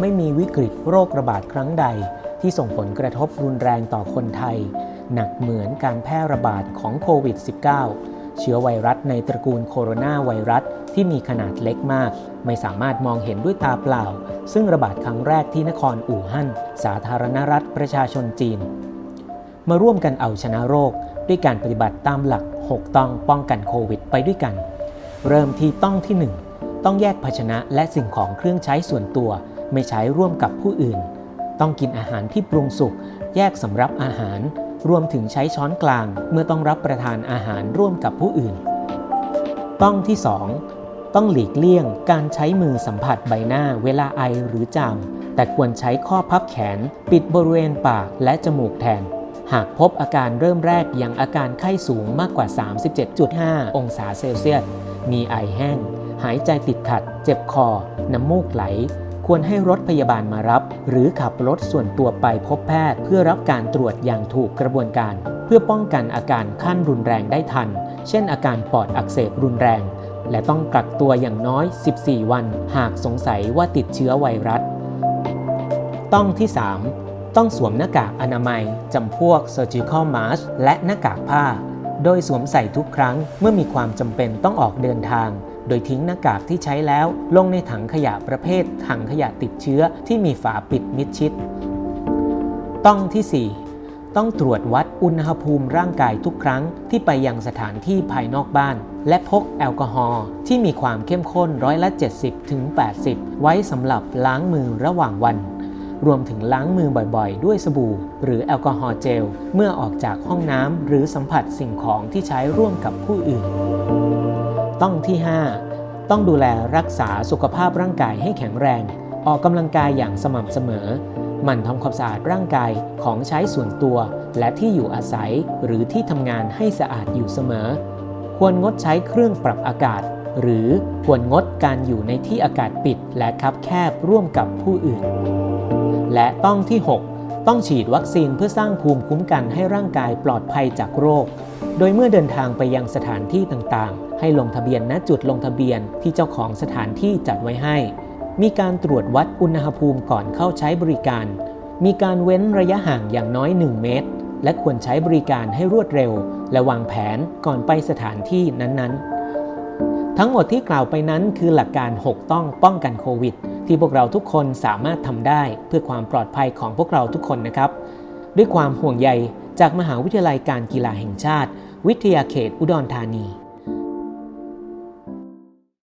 ไม่มีวิกฤตโรคระบาดครั้งใด ที่ส่งผลกระทบรุนแรงต่อคนไทย หนักเหมือนการแพร่ระบาดของโควิด -19 เชื้อไวรัสในตระกูลโคโรนาไวรัสที่มีขนาดเล็กมาก ไม่สามารถมองเห็นด้วยตาเปล่า ซึ่งระบาดครั้งแรกที่นครอู่ฮั่น สาธารณรัฐประชาชนจีน มาร่วมกันเอาชนะโรค ด้วยการปฏิบัติตามหลัก 6 ต้องป้องกันโควิดไปด้วยกัน เริ่มที่ต้องที่ 1 ต้องแยกภาชนะและสิ่งของเครื่องใช้ส่วนตัว ไม่ใช้ร่วมกับผู้อื่น ต้องกินอาหารที่ปรุงสุก แยกสำรับอาหาร รวมถึงใช้ช้อนกลาง เมื่อต้องรับประทานอาหารร่วมกับผู้อื่น ต้องที่ 2 ต้องหลีกเลี่ยงการใช้มือสัมผัสใบหน้าเวลาไอหรือจาม แต่ควรใช้ข้อพับแขน ปิดบริเวณปากและจมูกแทนหากพบอาการเริ่มแรกอย่างอาการไข้สูงมากกว่า 37.5 องศาเซลเซียส มีไอแห้ง หายใจติดขัด เจ็บคอ น้ำมูกไหล ควรให้รถพยาบาลมารับ หรือขับรถส่วนตัวไปพบแพทย์ เพื่อรับการตรวจอย่างถูกกระบวนการ เพื่อป้องกันอาการขั้นรุนแรงได้ทัน เช่น อาการปอดอักเสบรุนแรง และต้องกักตัวอย่างน้อย 14 วัน หากสงสัยว่าติดเชื้อไวรัส ต้องที่ 3 ต้องสวมหน้ากากอนามัยจำพวก surgical mask และหน้ากากผ้า โดยสวมใส่ทุกครั้งเมื่อมีความจำเป็นต้องออกเดินทาง โดยทิ้งหน้ากากที่ใช้แล้วลงในถังขยะประเภท ถังขยะติดเชื้อที่มีฝาปิดมิดชิด ต้องที่ 4 ต้องตรวจวัดอุณหภูมิร่างกายทุกครั้งที่ไปยังสถานที่ภายนอกบ้าน และพกแอลกอฮอล์ที่มีความเข้มข้นร้อยละ 70ถึงไว้สำหรับล้างมือระหว่างวันรวมถึงล้างมือบ่อยๆ ด้วยสบู่ หรือแอลกอฮอล์เจล เมื่อออกจากห้องน้ำหรือสัมผัสสิ่งของที่ใช้ร่วมกับผู้อื่น ต้องที่ 5 ต้องดูแลรักษาสุขภาพร่างกายให้แข็งแรง ออกกำลังกายอย่างสม่ำเสมอ หมั่นทำความสะอาดร่างกายของใช้ส่วนตัว และที่อยู่อาศัยหรือที่ทำงานให้สะอาดอยู่เสมอ ควรงดใช้เครื่องปรับอากาศ หรือควรงดการอยู่ในที่อากาศปิดและคับแคบร่วมกับผู้อื่น และต้องที่ 6 ต้องฉีดวัคซีนเพื่อสร้างภูมิคุ้มกันให้ร่างกายปลอดภัยจากโรค โดยเมื่อเดินทางไปยังสถานที่ต่างๆ ให้ลงทะเบียนณจุดลงทะเบียนที่เจ้าของสถานที่จัดไว้ให้ มีการตรวจวัดอุณหภูมิก่อนเข้าใช้บริการ มีการเว้นระยะห่างอย่างน้อย 1 เมตร และควรใช้บริการให้รวดเร็ว และวางแผนก่อนไปสถานที่นั้นๆ ทั้งหมดที่กล่าวไปนั้นคือหลักการ 6 ต้องป้องกันโควิด ที่พวกเราทุกคนสามารถทำได้เพื่อความปลอดภัยของพวกเราทุกคนนะครับ ด้วยความห่วงใยจากมหาวิทยาลัยการกีฬาแห่งชาติ วิทยาเขตอุดรธานี